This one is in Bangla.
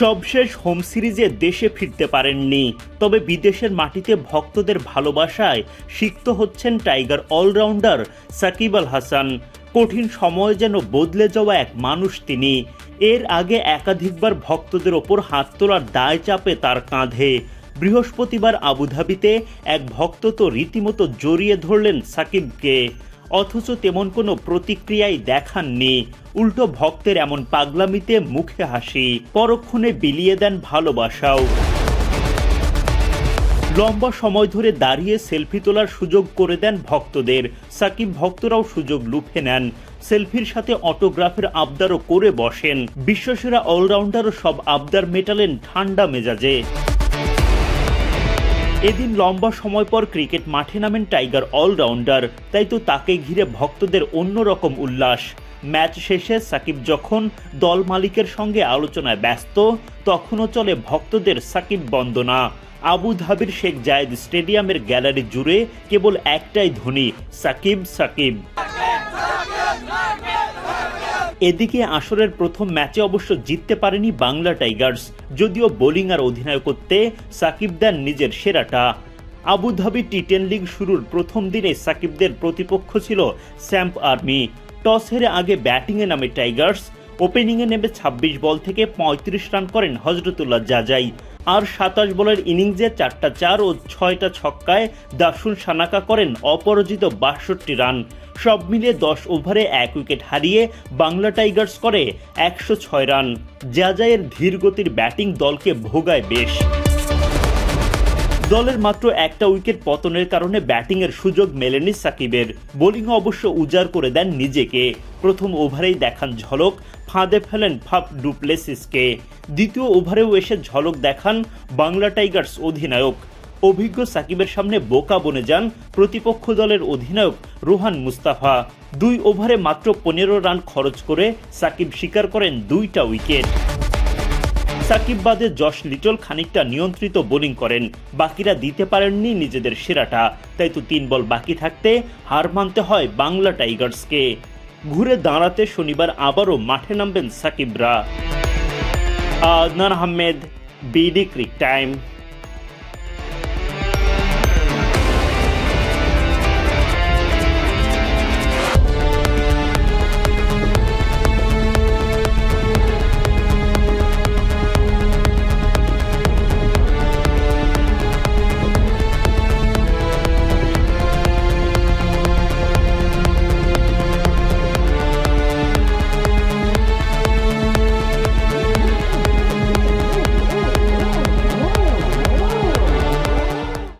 সবশেষ হোম সিরিজে দেশে ফিরতে পারেননি। তবে বিদেশের মাটিতে ভক্তদের ভালোবাসায় সিক্ত হচ্ছেন টাইগার অলরাউন্ডার সাকিব আল হাসান। কঠিন সময় যেন বদলে যাওয়া এক মানুষ তিনি। এর আগে একাধিকবার ভক্তদের ওপর হাত তোলার দায় চাপে তার কাঁধে। বৃহস্পতিবার আবুধাবিতে এক ভক্ত তো রীতিমতো জড়িয়ে ধরলেন সাকিবকে। অথচ তেমন কোনো প্রতিক্রিয়াই দেখাননি উল্টো ভক্তের এমন পাগলামিতে মুখে হাসি। পরক্ষণে বিলিয়ে দেন ভালোবাসাও। লম্বা সময় ধরে দাঁড়িয়ে সেলফি তোলার সুযোগ করে দেন ভক্তদের। সাকিব ভক্তরাও সুযোগ লুফে নেন। সেলফির সাথে অটোগ্রাফের আবদারও করে বসেন। বিশ্বসেরা অলরাউন্ডারও সব আবদার মেটালেন ঠান্ডা মেজাজে। এদিন লম্বা সময় পর ক্রিকেট মাঠে নামেন টাইগার অলরাউন্ডার। তাই তো তাকে ঘিরে ভক্তদের অন্যরকম উল্লাস। ম্যাচ শেষে সাকিব যখন দল মালিকের সঙ্গে আলোচনায় ব্যস্ত, তখনও চলে ভক্তদের সাকিব বন্দনা। আবুধাবির শেখ জায়েদ স্টেডিয়ামের গ্যালারি জুড়ে কেবল একটাই ধ্বনি, সাকিব সাকিব। এদিকে আসরের প্রথম ম্যাচে অবশ্য জিততে পারেনি বাংলা টাইগার্স, যদিও বোলিং আর অধিনায়কত্বে সাকিব দেন নিজের সেরাটা। আবুধাবি টি টেন লিগ শুরুর প্রথম দিনে সাকিবদের প্রতিপক্ষ ছিল স্যাম্প আর্মি। টস হেরে আগে ব্যাটিংয়ে নামে টাইগার্স, ওপেনিংয়ে নেমে ২৬ বল থেকে ৩৫ রান করেন হজরতুল্লাহ জাজাই। আর সাতাশ বলের ইনিংসে চারটা চার ও ছয়টা ছক্কায় দাসুল সানাকা করেন অপরাজিত বাষট্টি রান। সব মিলিয়ে দশ ওভারে এক উইকেট হারিয়ে বাংলা টাইগার্স করে একশো ছয় রান। জাজাইয়ের ধীর গতির ব্যাটিং দলকে ভোগায় বেশ। দলের মাত্র একটা উইকেট পতনের কারণে ব্যাটিংয়ের সুযোগ মেলেনি সাকিবের। বোলিং অবশ্য উজাড় করে দেন নিজেকে। প্রথম ওভারেই দেখান ঝলক, ফাঁদে ফেলেন ফাফ ডুপ্লেসিসকে। দ্বিতীয় ওভারেও এসে ঝলক দেখান বাংলা টাইগার্স অধিনায়ক। অভিজ্ঞ সাকিবের সামনে বোকা বনে যান প্রতিপক্ষ দলের অধিনায়ক রোহান মুস্তাফা। দুই ওভারে মাত্র পনেরো রান খরচ করে সাকিব স্বীকার করেন দুইটা উইকেট। সাকিব বাদে যশ লিটল খানিকটা নিয়ন্ত্রিত বোলিং করেন। বাকিরা দিতে পারেননি নিজেদের সেরাটা। তাই তো তিন বল বাকি থাকতে হার মানতে হয় বাংলা টাইগার্সকে। ঘুরে দাঁড়াতে শনিবার আবারও মাঠে নামবেন সাকিবরা। Adnan Ahmed, BD Cric Time.